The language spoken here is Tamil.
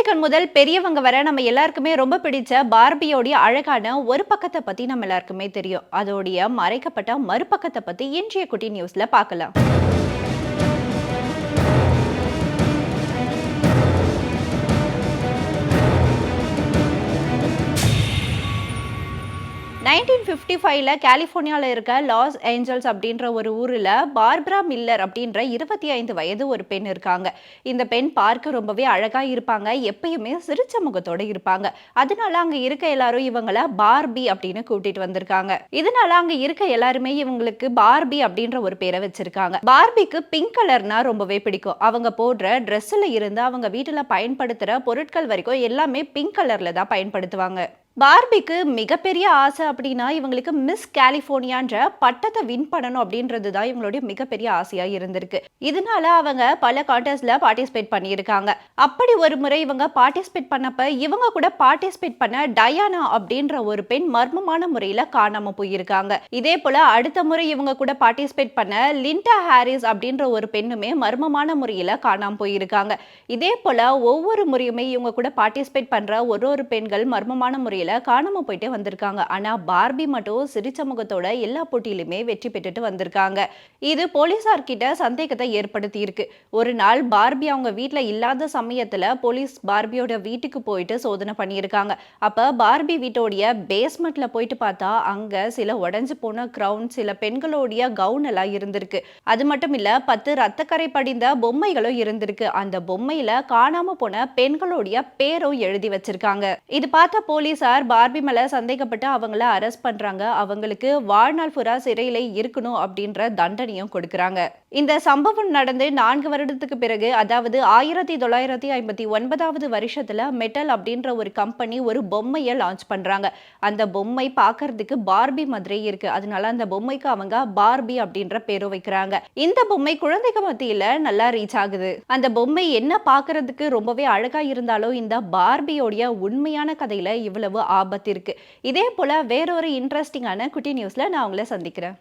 குழந்தைகள் முதல் பெரியவங்க வர நம்ம எல்லாருக்குமே ரொம்ப பிடிச்ச பார்பியோடைய அழகான ஒரு பக்கத்தை பத்தி நம்ம எல்லாருக்குமே தெரியும். அதோடைய மறைக்கப்பட்ட மறுபக்கத்தை பத்தி இன்றைய குட்டி நியூஸ்ல பார்க்கலாம். நைன்டீன் ஃபிஃப்டி ஃபைவ்ல கலிஃபோர்னியாவில் இருக்க லாஸ் ஏஞ்சல்ஸ் அப்படின்ற ஒரு ஊரில் பார்பரா மில்லர் அப்படின்ற இருபத்தி ஐந்து வயது ஒரு பெண் இருக்காங்க. இந்த பெண் பார்க்க ரொம்பவே அழகாக இருப்பாங்க. எப்பயுமே சிரிச்ச முகத்தோடு இருப்பாங்க. அதனால அங்கே இருக்க எல்லாரும் இவங்கள பார்பி அப்படின்னு கூட்டிட்டு வந்திருக்காங்க. இதனால அங்கே இருக்க எல்லாருமே இவங்களுக்கு பார்பி அப்படின்ற ஒரு பேரை வச்சிருக்காங்க. பார்பிக்கு பிங்க் கலர்னா ரொம்பவே பிடிக்கும். அவங்க போடுற ட்ரெஸ்ஸில் இருந்து அவங்க வீட்டில் பயன்படுத்துகிற பொருட்கள் வரைக்கும் எல்லாமே பிங்க் கலரில் தான் பயன்படுத்துவாங்க. பார்பிக்கு மிகப்பெரிய ஆசை அப்படின்னா இவங்களுக்கு மிஸ் கலிஃபோர்னியான்ற பட்டத்தை வின் பண்ணணும் அப்படின்றது தான் இவங்களுடைய மிகப்பெரிய ஆசையாக இருந்திருக்கு. இதனால அவங்க பல கான்டெஸ்ட்ல பார்ட்டிசிபேட் பண்ணியிருக்காங்க. அப்படி ஒரு முறை இவங்க பார்ட்டிசிபேட் பண்ணப்ப இவங்க கூட பார்ட்டிசிபேட் பண்ண டயானா அப்படின்ற ஒரு பெண் மர்மமான முறையில் காணாம போயிருக்காங்க. இதே போல அடுத்த முறை இவங்க கூட பார்ட்டிசிபேட் பண்ண லிண்டா ஹாரிஸ் அப்படின்ற ஒரு பெண்ணுமே மர்மமான முறையில் காணாம போயிருக்காங்க. இதே போல ஒவ்வொரு முறையுமே இவங்க கூட பார்ட்டிசிபேட் பண்ற ஒரு ஒரு பெண்கள் மர்மமான முறையில் காணாம போயிட்டே வந்திருக்காங்க. ஆனா பார்பி மட்டும் சிரிச்ச முகத்தோட எல்லா போட்டியிலுமே வெற்றி பெற்றுட்டு வந்திருக்காங்க. இது போலீஸார்கிட்ட சந்தேகத்தை ஏற்படுத்தி இருக்கு ஒரு நாள் பார்பி அவங்க வீட்டில் இல்லாத சமயத்துல போலீஸ் பார்பியோட வீட்டுக்கு போயிட்டு சோதனை பண்ணியிருக்காங்க. அப்ப பார்பி வீட்டோடைய பேஸ்மெண்ட்ல போயிட்டு பார்த்தா அங்க சில உடைஞ்சு போன கிரவுன் சில பெண்களுடைய கவுன் எல்லாம் இருந்திருக்கு. அது மட்டும் இல்ல பத்து ரத்தக்கரை படிந்த பொம்மைகளும் இருந்திருக்கு. அந்த பொம்மையில காணாம போன பெண்களுடைய பேரும் எழுதி வச்சிருக்காங்க. இது பார்த்த போலீசார் பார்பி மேல சந்தேகப்பட்டு அவங்கள அரெஸ்ட் பண்றாங்க. அவங்களுக்கு வாழ்நாள் புறா சிறையில இருக்கணும் அப்படின்ற தண்டனையும் கொடுக்கறாங்க. இந்த சம்பவம் நடந்து நான்கு வருடத்துக்கு பிறகு அதாவது ஆயிரத்தி தொள்ளாயிரத்தி ஐம்பத்தி ஒன்பதாவது வருஷத்துல மெட்டல் அப்படின்ற ஒரு கம்பெனி ஒரு பொம்மையை லான்ச் பண்றாங்க. அந்த பொம்மை பார்க்கறதுக்கு பார்பி மாதிரி இருக்கு. அதனால அந்த பொம்மைக்கு அவங்க பார்பி அப்படின்ற பேரும் வைக்கிறாங்க. இந்த பொம்மை குழந்தைங்க மத்தியில நல்லா ரீச் ஆகுது. அந்த பொம்மை என்ன பார்க்கறதுக்கு ரொம்பவே அழகா இருந்தாலும் இந்த பார்பியோடைய உண்மையான கதையில இவ்வளவு ஆபத்து இருக்கு இதே போல வேறொரு இன்ட்ரெஸ்டிங்கான குட்டி நியூஸ்ல நான் உங்களை சந்திக்கிறேன்.